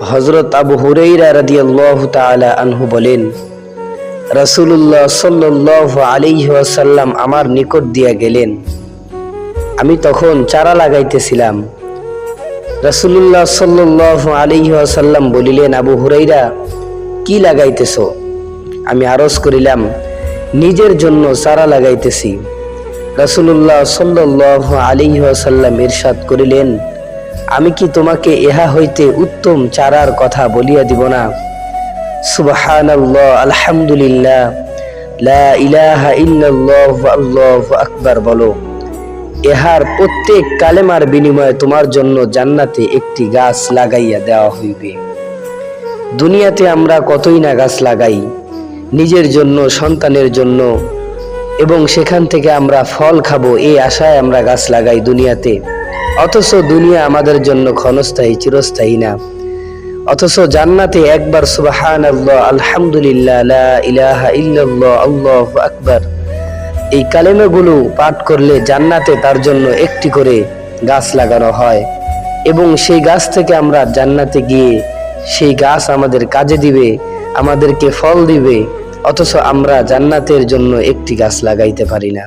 হজরত আবু হুরাইরা রাদিয়াল্লাহু তাআলা আনহু বলেন, রাসূলুল্লাহ সাল্লাল্লাহু আলাইহি ওয়াসাল্লাম আমার নিকট দিয়া গেলেন। আমি তখন চারা লাগাইতেছিলাম। রাসূলুল্লাহ সাল্লাল্লাহু আলাইহি ওয়াসাল্লাম বলিলেন, আবু হুরাইরা কি লাগাইতেছ? আমি আরজ করিলাম, নিজের জন্য চারা লাগাইতেছি। রাসূলুল্লাহ সাল্লাল্লাহু আলাইহি ওয়াসাল্লাম ইরশাদ করিলেন আমি কি তোমাকে ইহা হইতে উত্তম চারার কথা বলিয়া দিব না? লা প্রত্যেক কালেমার বিনিময়ে তোমার জন্য জান্নাতে একটি গাছ লাগাইয়া দেওয়া হইবে। দুনিয়াতে আমরা কতই না গাছ লাগাই, নিজের জন্য, সন্তানের জন্য, এবং সেখান থেকে আমরা ফল খাব, এই আশায় আমরা গাছ লাগাই দুনিয়াতে। অথচ দুনিয়া আমাদের জন্য ক্ষণস্থায়ী, চিরস্থায়ী না। অথচ জান্নাতে একবার সুবাহান আল্লাহ আলহামদুলিল্লাহ ইলাহা আল্লাহু আকবার। এই কালেমাগুলো পাঠ করলে জান্নাতে তার জন্য একটি করে গাছ লাগানো হয় এবং সেই গাছ থেকে আমরা জান্নাতে গিয়ে সেই গাছ আমাদের কাজে দিবে, আমাদেরকে ফল দিবে, অথচ আমরা জান্নাতের জন্য একটি গাছ লাগাইতে পারি না।